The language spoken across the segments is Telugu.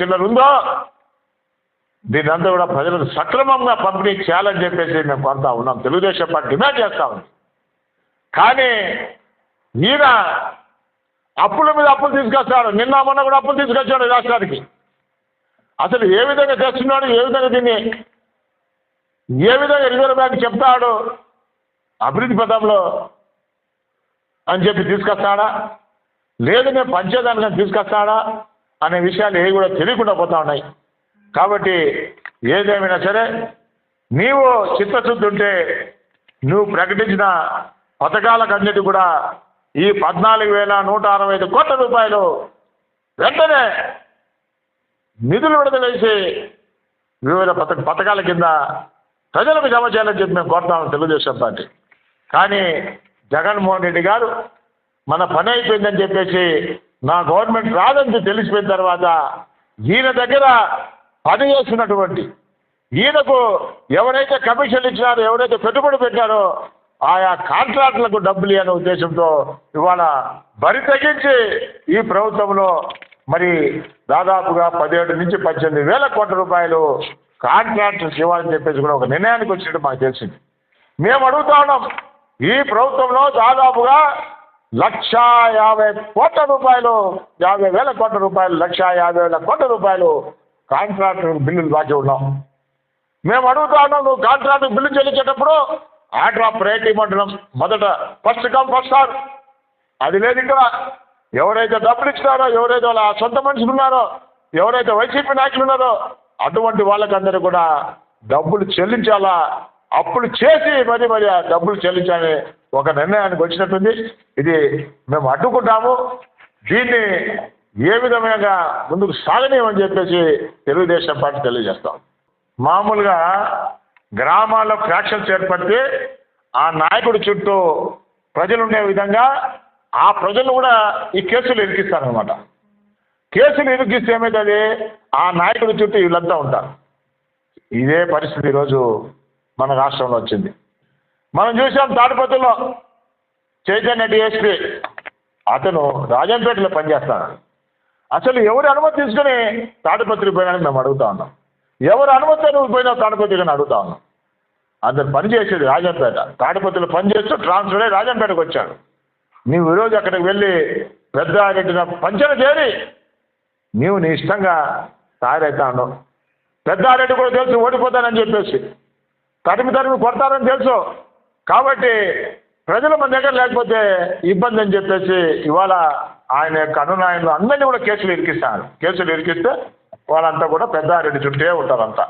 చిల్లర ఉందో దీని అంతా కూడా ప్రజలకు సక్రమంగా పంపిణీ చేయాలని చెప్పేసి మేము కొంత ఉన్నాం. తెలుగుదేశం పార్టీ డిమాండ్ చేస్తా ఉంది. కానీ ఈయన అప్పుల మీద అప్పులు తీసుకొస్తాడు నిన్న మొన్న కూడా అప్పులు తీసుకొచ్చాడు రాష్ట్రానికి. అసలు ఏ విధంగా తెస్తున్నాడు ఏ విధంగా దీన్ని ఏ విధంగా రిజర్వ్ బ్యాంక్ చెప్తాడు? అభివృద్ధి పథంలో అని చెప్పి తీసుకొస్తాడా? లేదు నేను పంచేదానికని తీసుకొస్తాడా? అనే విషయాలు ఏవి కూడా తెలియకుండా పోతా ఉన్నాయి. కాబట్టి ఏదేమైనా సరే నీవు చిత్తశుద్ధి ఉంటే నువ్వు ప్రకటించిన పథకాలకన్నిటి కూడా ఈ పద్నాలుగు వేల నూట అరవై ఐదు కోట్ల రూపాయలు వెంటనే నిధులు విడుదలేసి వివిధ పథక పథకాల కింద ప్రజలకు జమ చేయాలని చెప్పి మేము కోరుతామని తెలుగుదేశం పార్టీ. కానీ జగన్మోహన్ రెడ్డి గారు మన పని అయిపోయిందని చెప్పేసి నా గవర్నమెంట్ రాదని తెలిసిపోయిన తర్వాత ఈయన దగ్గర పని చేస్తున్నటువంటి ఈయనకు ఎవరైతే కమిషన్ ఇచ్చినారో ఎవరైతే పెట్టుబడి పెట్టారో ఆయా కాంట్రాక్టులకు డబ్బులు అనే ఉద్దేశంతో ఇవాళ బరి తగ్గించి ఈ ప్రభుత్వంలో మరి దాదాపుగా పదిహేడు నుంచి పద్దెనిమిది వేల కోట్ల రూపాయలు కాంట్రాక్టర్స్ ఇవ్వాలని చెప్పేసి కూడా ఒక నిర్ణయానికి వచ్చినట్టు మాకు తెలిసింది. మేము అడుగుతా ఉన్నాం ఈ ప్రభుత్వంలో దాదాపుగా లక్ష యాభై కోట్ల రూపాయలు యాభై వేల కోట్ల రూపాయలు లక్ష యాభై వేల కోట్ల రూపాయలు కాంట్రాక్టర్ బిల్లులు బాకీ ఉన్నాం. మేము అడుగుతా ఉన్నాం నువ్వు కాంట్రాక్ట్ బిల్లు చెల్లించేటప్పుడు ఆర్డర్ ఆఫ్ రేట్ ఇవ్వమంటున్నాం మొదట ఫస్ట్ కమ్ ఫస్ట్ సార్ అది లేదు ఇక్కడ. ఎవరైతే డబ్బులు ఇచ్చినారో ఎవరైతే వాళ్ళ సొంత మనుషులు ఉన్నారో ఎవరైతే వైసీపీ నాయకులు ఉన్నారో అటువంటి వాళ్ళకందరూ కూడా డబ్బులు చెల్లించాలా? అప్పులు చేసి మరి మరి ఆ డబ్బులు చెల్లించాలని ఒక నిర్ణయానికి వచ్చినట్టుంది. ఇది మేము అడ్డుకుంటాము. దీన్ని ఏ విధంగా ముందుకు సాగనీయమని చెప్పేసి తెలుగుదేశం పార్టీ తెలియజేస్తాం. మామూలుగా గ్రామాల్లో ఫ్యాక్షన్స్ ఏర్పడితే ఆ నాయకుడి చుట్టూ ప్రజలు ఉండే విధంగా ఆ ప్రజలు కూడా ఈ కేసులు ఇరికిస్తారనమాట కేసులు ఇరికిస్తే ఏమవుతుంది ఆ నాయకుడి చుట్టూ వీళ్ళంతా ఉంటారు. ఇదే పరిస్థితి ఈరోజు మన రాష్ట్రంలో వచ్చింది. మనం చూసాం తాడిపత్రిలో చైతన్య డిఎస్పీ అతను రాజంపేటలో పనిచేస్తాడు. అసలు ఎవరి అనుమతి తీసుకుని తాడిపత్రికి పోయినాడని మేము అడుగుతా ఉన్నాం. ఎవరు అనుమతి నువ్వు పోయినావు అని అడుగుతా ఉన్నాం. అతను పని చేసేది రాజంపేట. తాడిపత్రిలో పని చేస్తూ ట్రాన్స్ఫర్ అయ్యి రాజంపేటకు వచ్చాడు. నీవు ఈరోజు అక్కడికి వెళ్ళి పెద్దారెడ్డిన పంచన చేరి నీవు నీ ఇష్టంగా తయారైతా ఉన్నావు పెద్దారెడ్డి కూడా తెలుసు ఓడిపోతానని చెప్పేసి. తరిమి తరిమి కొడతారని తెలుసు. కాబట్టి ప్రజలు మన దగ్గర లేకపోతే ఇబ్బంది అని చెప్పేసి ఇవాళ ఆయన యొక్క అనునాయంలో అందరినీ కూడా కేసులు ఇరికిస్తారు కేసులు ఇరికిస్తే వాళ్ళంతా కూడా పెద్దారెడ్డి చుట్టే ఉంటారంతా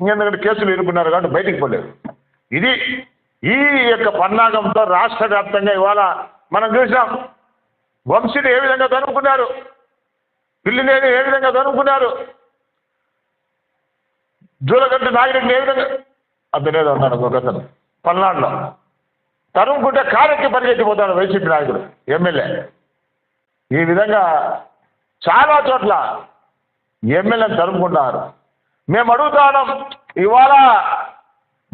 ఇంకెందుకంటే కేసులు ఇరుకున్నారు కాబట్టి బయటికి పోలేదు. ఇది ఈ యొక్క పన్నాగంతో రాష్ట్ర వ్యాప్తంగా ఇవాళ మనం చూసాం. వంశీని ఏ విధంగా తరుముకున్నారు? పిల్లినేని ఏ విధంగా తరుముకున్నారు? జూలగడ్డ నాగిరెడ్డిని ఏ విధంగా అతనేదో ఉన్నాడు ఒక అతను పల్నాడులో. తరుముకుంటే కారెక్కి పరిగెత్తిపోతాడు వైసీపీ నాయకుడు ఎమ్మెల్యే. ఈ విధంగా చాలా చోట్ల ఎమ్మెల్యేని తరుముకుంటున్నారు. మేము అడుగుతున్నాం ఇవాళ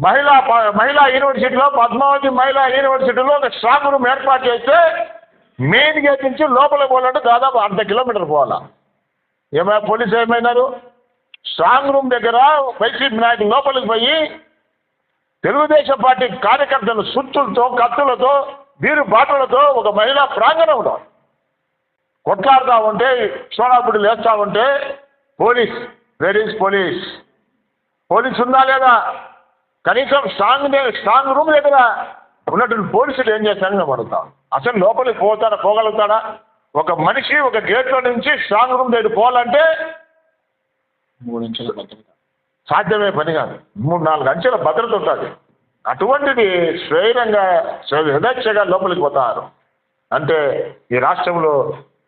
మహిళా ప- మహిళా యూనివర్సిటీలో పద్మావతి మహిళా యూనివర్సిటీలో ఒక స్ట్రాంగ్ రూమ్ ఏర్పాటు చేస్తే మెయిన్ గేట్ నుంచి లోపలికి పోవాలంటే దాదాపు అర్ధ కిలోమీటర్ పోవాలా. ఏమైనా పోలీసు ఏమైనారు? స్ట్రాంగ్ రూమ్ దగ్గర వైసీపీ నాయకులు లోపలికి పోయి తెలుగుదేశం పార్టీ కార్యకర్తలు సుత్తులతో కత్తులతో వీరు బాటలతో ఒక మహిళా ప్రాంగణంలో కొట్లాడుతూ ఉంటే సోనాపుడి లేస్తూ ఉంటే police where is police. Police ఉందా లేదా? కనీసం స్ట్రాంగ్ స్ట్రాంగ్ రూమ్ దగ్గర ఉన్నటువంటి పోలీసులు ఏం చేస్తారని పడతాం అసలు లోపలికి పోతాడా పోగలుగుతాడా ఒక మనిషి ఒక గేట్లో నుంచి స్ట్రాంగ్ రూమ్ దగ్గర పోవాలంటే మూడు ఇంచుల సాధ్యమే పని కాదు. మూడు నాలుగు అంచెల భద్రత ఉంటుంది అటువంటిది స్వైరంగా యథేచ్ఛగా లోపలికి పోతారు. అంటే ఈ రాష్ట్రంలో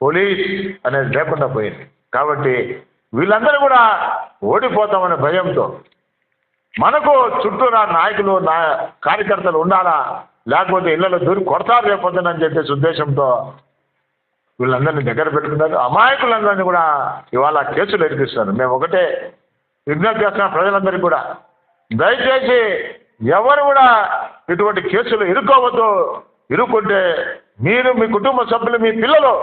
పోలీస్ అనేది లేకుండా పోయింది. కాబట్టి వీళ్ళందరూ కూడా ఓడిపోతామనే భయంతో మనకు చుట్టూ నా నాయకులు నా కార్యకర్తలు ఉండాలా? లేకపోతే ఇళ్ళలో దూరి కొడతారు రేపొద్దునని చెప్పేసి ఉద్దేశంతో వీళ్ళందరినీ దగ్గర పెట్టుకున్నారు. అమాయకులందరినీ కూడా ఇవాళ కేసులు ఎరికిస్తున్నారు మేము ఒకటే విజ్ఞప్తి చేస్తున్న ప్రజలందరికీ కూడా. దయచేసి ఎవరు కూడా ఇటువంటి కేసులు ఇరుక్కోవద్దు ఇరుక్కుంటే మీరు మీ కుటుంబ సభ్యులు మీ పిల్లలు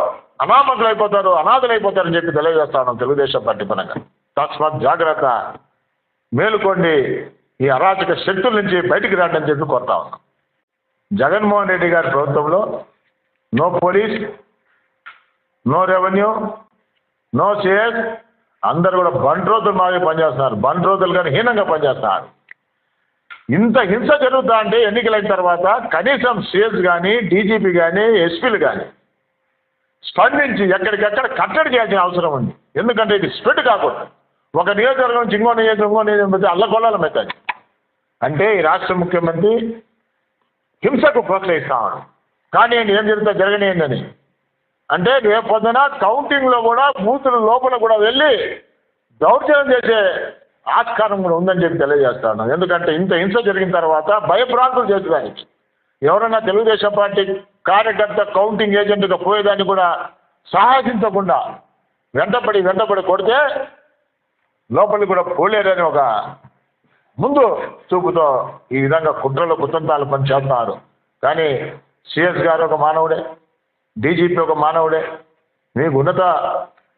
అనామకులు అయిపోతారు అనాథలు అయిపోతారని చెప్పి తెలియజేస్తాను తెలుగుదేశం పార్టీ పరంగా. తస్మాత్ జాగ్రత్త. మేలుకోండి. ఈ అరాచక శక్తుల నుంచి బయటికి రండి అని చెప్పి కోరుతా ఉన్నాం. జగన్మోహన్ రెడ్డి గారి ప్రభుత్వంలో no police no revenue no CS అందరు కూడా బంట్రోతులు మావి పనిచేస్తున్నారు. బంట్రోతులు కానీ హీనంగా పనిచేస్తున్నారు. ఇంత హింస జరుగుతా అంటే ఎన్నికలైన తర్వాత కనీసం సిఎస్ కానీ డీజీపీ కానీ ఎస్పీలు కానీ స్పందించి ఎక్కడికెక్కడ కట్టడి చేయాల్సిన అవసరం ఉంది. ఎందుకంటే ఇది స్ప్రెడ్ కాకూడదు. ఒక నియోజకవర్గం నుంచి ఇంకో నియోజకవర్గం ఇంకో నియోజకవర్గం అల్లకొల్లాలం అవుతుంది అంటే ఈ రాష్ట్ర ముఖ్యమంత్రి హింసకు ప్రోత్సహిస్తాను కానీ ఏం జరుగుతా జరగనియండి అంటే రేపు పొద్దున కౌంటింగ్లో కూడా బూతుల లోపల కూడా వెళ్ళి దౌర్జన్యం చేసే ఆస్కారం కూడా ఉందని చెప్పి తెలియజేస్తాను. ఎందుకంటే ఇంత హింస జరిగిన తర్వాత భయభ్రాంతులు చేసేదానికి ఎవరైనా తెలుగుదేశం పార్టీ కార్యకర్త కౌంటింగ్ ఏజెంట్గా పోయేదాన్ని కూడా సాహసించకుండా వెంటపడి వెంటపడి కొడితే లోపలికి కూడా పోలేరని ఒక ముందు చూపుతో ఈ విధంగా కుట్రలు కుతంతాలు పని చేస్తున్నారు కానీ సిఎస్ గారు ఒక మానవుడే. డీజీపీ ఒక మానవుడే. మీకు ఉన్నత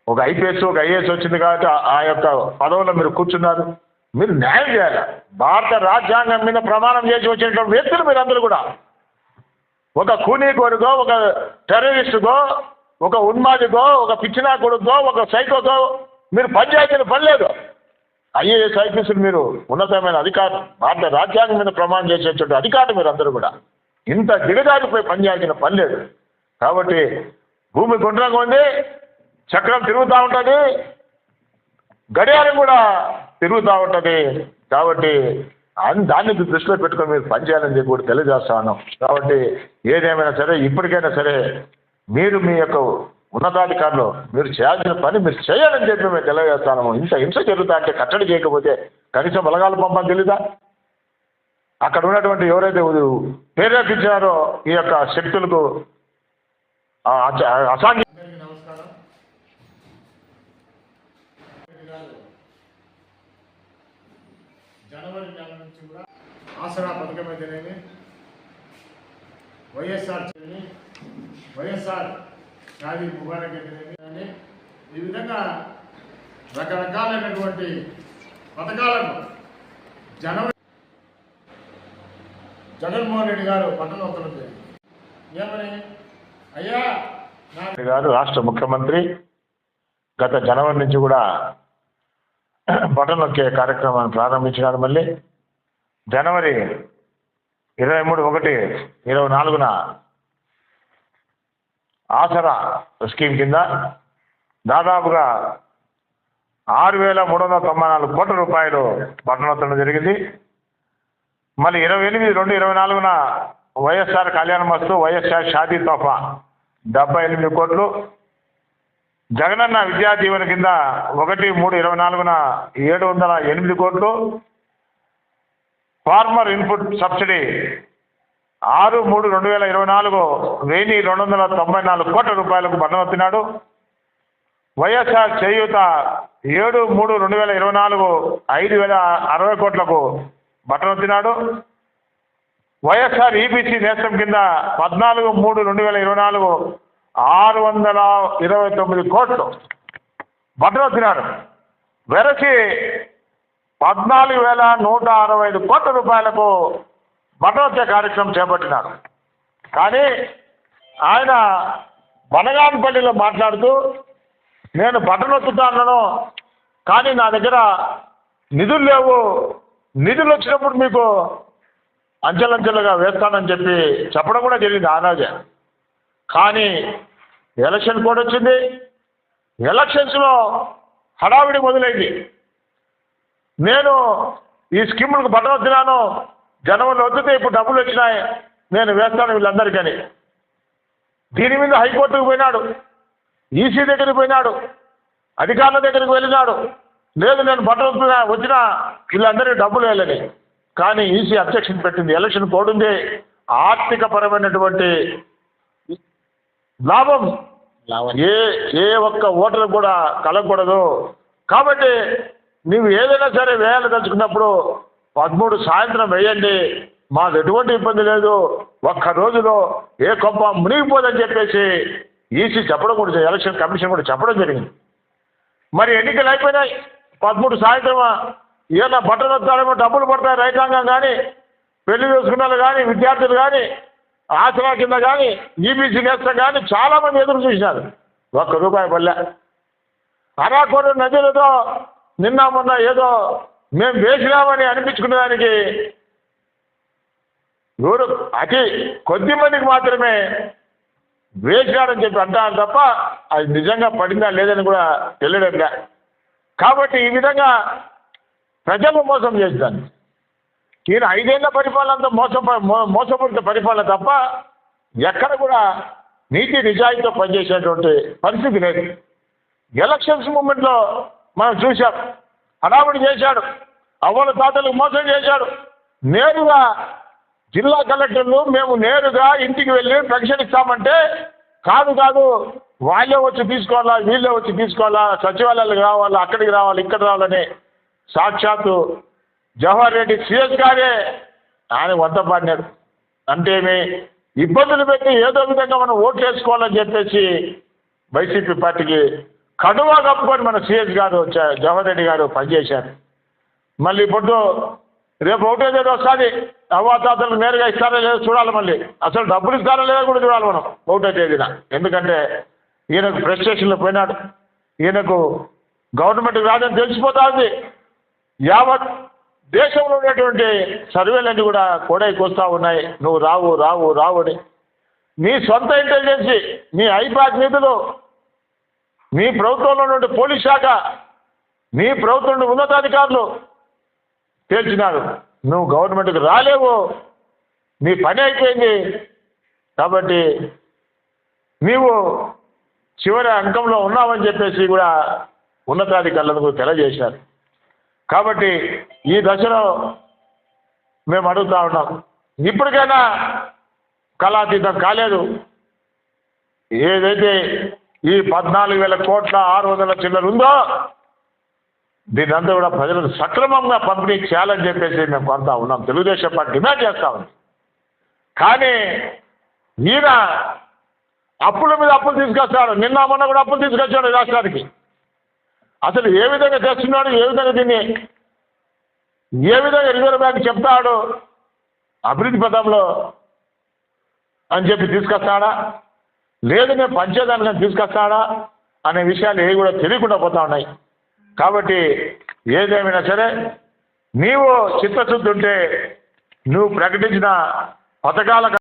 ఒక ఐపీఎస్ ఒక ఐఏఎస్ వచ్చింది కాబట్టి ఆ- యొక్క పదవుల్లో మీరు కూర్చున్నారు. మీరు న్యాయం చేయాలి. భారత రాజ్యాంగం మీద ప్రమాణం చేసి వచ్చినటువంటి వ్యక్తులు మీరందరూ కూడా. ఒక కూనీకోరుగో ఒక టెర్రరిస్టుగో ఒక ఉన్మాదిగో ఒక పిచ్చినాకుడుగో ఒక సైకోగో మీరు పనిచేయాల్సిన పని లేదు ఐఏఎస్ ఐపీఎస్లు మీరు ఉన్నతమైన అధికారం భారత రాజ్యాంగం మీద ప్రమాణం చేసేటువంటి అధికారులు మీరు అందరూ కూడా. ఇంత దిగజారిపోయి పనిచేయాల్సిన పని లేదు. కాబట్టి భూమి గుండ్రంగా ఉంది చక్రం తిరుగుతూ ఉంటుంది గడియారం కూడా తిరుగుతూ ఉంటుంది. కాబట్టి అన్- దాన్ని దృష్టిలో పెట్టుకొని మీరు పనిచేయాలని చెప్పి కూడా తెలియజేస్తాను కాబట్టి ఏదేమైనా సరే ఇప్పటికైనా సరే మీరు మీ యొక్క ఉన్నతాధికారులు మీరు చేయాల్సిన పని మీరు చేయాలని చెప్పి మేము తెలియజేస్తాము ఇంత హింస జరుగుతా అంటే కట్టడి చేయకపోతే కనీసం బలగాలు పంపని తెలీదా? అక్కడ ఉన్నటువంటి ఎవరైతే ప్రేరేపించారో ఈ యొక్క శక్తులకు అసాంఘిక నమస్కారం. జనవరి నెల నుంచి కూడా ఆసరా పథకం అయితేనేమి వైఎస్ఆర్ వైఎస్ఆర్ షాదీ ముబారక్ అయితేనేమి కానీ ఈ విధంగా రకరకాలైనటువంటి పథకాలను జనవరి జగన్మోహన్ రెడ్డి గారు పట్టణోత్తరం జరిగింది ఏమని? గారు రాష్ట్ర ముఖ్యమంత్రి. గత జనవరి నుంచి కూడా బటన్ నొక్కే కార్యక్రమాన్ని ప్రారంభించినారు మళ్ళీ. జనవరి ఇరవై మూడు ఒకటి ఇరవై నాలుగున ఆసరా స్కీమ్ కింద దాదాపుగా ఆరు వేల మూడు వందల తొంభై నాలుగు కోట్ల రూపాయలు బట్టనొత్తడం జరిగింది. మళ్ళీ ఇరవై ఎనిమిది రెండు ఇరవై నాలుగున వైఎస్ఆర్ కళ్యాణ మస్తు వైఎస్ఆర్ షాదీ తోఫా. డెబ్బై ఎనిమిది కోట్లు. జగనన్న విద్యా దీవెన కింద ఒకటి మూడు ఇరవై నాలుగున ఏడు వందల ఎనిమిది కోట్లు. ఫార్మర్ ఇన్పుట్ సబ్సిడీ ఆరు మూడు రెండు వేల ఇరవై నాలుగు వెయ్యి రెండు వందల తొంభై నాలుగు కోట్ల రూపాయలకు బండవత్తినాడు వైఎస్ఆర్ చేయూత ఏడు మూడు రెండు వేల ఇరవై నాలుగు ఐదు వేల అరవై కోట్లకు బట్టనొత్తినాడు వైఎస్ఆర్ ఈబీసీ నేస్తం కింద పద్నాలుగు మూడు రెండు వేల ఇరవై నాలుగు ఆరు వందల ఇరవై తొమ్మిది కోట్లు భద్రతినాడు వెరసి పద్నాలుగు వేల నూట అరవై ఐదు కోట్ల రూపాయలకు భద్రత కార్యక్రమం చేపట్టినారు కానీ ఆయన బనగానపల్లిలో మాట్లాడుతూ నేను బట్టనొత్తుతాను కానీ నా దగ్గర నిధులు లేవు. నిధులు వచ్చినప్పుడు మీకు అంచెలంచెలుగా వేస్తానని చెప్పి చెప్పడం కూడా జరిగింది ఆ రోజే. కానీ ఎలక్షన్ కోడ్ వచ్చింది. ఎలక్షన్స్లో హడావిడి మొదలైంది. నేను ఈ స్కీములకు బట్టలు వచ్చినాను జనవరి వచ్చితే ఇప్పుడు డబ్బులు వచ్చినాయి. నేను వేస్తాను వీళ్ళందరికని. దీని మీద హైకోర్టుకు పోయినాడు. ఈసీ దగ్గరికి పోయినాడు. అధికారుల దగ్గరికి వెళ్ళినాడు. లేదు నేను బట్టలు వచ్చినా వీళ్ళందరికీ డబ్బులు వెళ్ళని కానీ ఈసీ అబ్జెక్షన్ పెట్టింది. ఎలక్షన్ కోడ్ ఉంది ఆర్థిక పరమైనటువంటి లాభం. ఏ ఏ ఒక్క ఓటర్ కూడా కలగకూడదు. కాబట్టి నీవు ఏదైనా సరే వేయాలదలుచుకున్నప్పుడు పదమూడు సాయంత్రం వేయండి. మాకు ఎటువంటి ఇబ్బంది లేదు. ఒక్క రోజులో ఏ కొంప మునిగిపోదని చెప్పేసి ఈసీ చెప్పడం కూడా ఎలక్షన్ కమిషన్ కూడా చెప్పడం జరిగింది. మరి ఎన్నికలు అయిపోయినాయి. పదమూడు సాయంత్రం ఏదైనా బట్టలు వస్తాడేమో డబ్బులు పడతాయి రైతాంగం కానీ పెళ్ళి చేసుకున్నారు కానీ విద్యార్థులు కానీ ఆసరా కింద కానీ ఈబీసీ నేస్తం కానీ చాలామంది ఎదురు చూసినారు. ఒక్క రూపాయి పల్లె అరాకొర నదులతో నిన్న మొన్న ఏదో మేము వేసినామని అనిపించుకునే దానికి ఎవరు అతి కొద్ది మందికి మాత్రమే వేసినాడని చెప్పి అంటారు తప్ప అది నిజంగా పడిందా లేదని కూడా తెలియడం కాబట్టి ఈ విధంగా ప్రజలను మోసం చేస్తాను ఈయన ఐదేళ్ళ పరిపాలనతో మోసం మో- మోసపూరిత పరిపాలన తప్ప ఎక్కడ కూడా నీతి నిజాయితీతో పనిచేసేటువంటి పరిస్థితి లేదు. ఎలక్షన్స్ మూమెంట్లో మనం చూశాం. హడావుడి చేశాడు. అవ్వల తాతలకు మోసం చేశాడు. నేరుగా జిల్లా కలెక్టర్లు మేము నేరుగా ఇంటికి వెళ్ళి పెన్షన్ ఇస్తామంటే కాదు కాదు వాళ్ళే వచ్చి తీసుకోవాలా వీళ్ళే వచ్చి తీసుకోవాలా సచివాలయాలకు రావాలా అక్కడికి రావాలి ఇక్కడ రావాలని సాక్షాత్తు జవహర్ రెడ్డి సిఎస్ గారే. ఆయన వంత పాడినారు అంటేమి ఇబ్బందులు పెట్టి ఏదో విధంగా మనం ఓట్లు వేసుకోవాలని చెప్పేసి వైసీపీ పార్టీకి కడువా కప్పుకొని మన సిఎస్ గారు జ- జవహర్ రెడ్డి గారు పనిచేశారు. మళ్ళీ ఇప్పుడు రేపు ఒకటో తేదీ వస్తుంది. అవ్వాతాతలు నేరుగా ఇస్తారా లేదో చూడాలి మళ్ళీ. అసలు డబ్బులు ఇస్తారా లేదో కూడా చూడాలి మనం ఒకటో తేదీన. ఎందుకంటే ఈయనకు ప్రెస్టేషన్లో పోయినాడు. ఈయనకు గవర్నమెంట్ రాదని తెలిసిపోతా ఉంది యావత్ దేశంలో ఉన్నటువంటి సర్వేలన్నీ కూడా కోడైకి వస్తూ ఉన్నాయి. నువ్వు రావు రావు రావు అని. మీ సొంత ఇంటెలిజెన్సీ మీ ఐపాక్ నిధులు మీ ప్రభుత్వంలో నుండి పోలీస్ శాఖ మీ ప్రభుత్వం నుండి ఉన్నతాధికారులు తేల్చినారు. నువ్వు గవర్నమెంట్కి రాలేవు. నీ పని అయిపోయింది. కాబట్టి నీవు చివరి అంకంలో ఉన్నావని చెప్పేసి కూడా ఉన్నతాధికారులకు తెలియజేశారు. కాబట్టి ఈ దశలో మేము అడుగుతా ఉన్నాం. ఇప్పటికైనా కళాతీతం కాలేదు. ఏదైతే ఈ పద్నాలుగు వేల కోట్ల ఆరు వందల చిల్లర ఉందో దీని అంతా కూడా ప్రజలకు సక్రమంగా పంపిణీ చేయాలని చెప్పేసి మేము కొంతా ఉన్నాం. తెలుగుదేశం పార్టీ డిమాండ్ చేస్తా ఉంది. కానీ ఈయన అప్పుల మీద అప్పులు తీసుకొస్తాడు నిన్న మొన్న కూడా అప్పులు తీసుకొచ్చాడు రాష్ట్రానికి. అసలు ఏ విధంగా తెస్తున్నాడు ఏ విధంగా దీన్ని ఏ విధంగా రిజర్వ్ బ్యాంక్ చెప్తాడు అభివృద్ధి పథంలో అని చెప్పి తీసుకొస్తాడా? లేదు నేను పంచేదానికని తీసుకొస్తాడా? అనే విషయాలు ఏవి కూడా తెలియకుండా పోతా ఉన్నాయి. కాబట్టి ఏదేమైనా సరే నీవు చిత్తశుద్ధి ఉంటే నువ్వు ప్రకటించిన పథకాల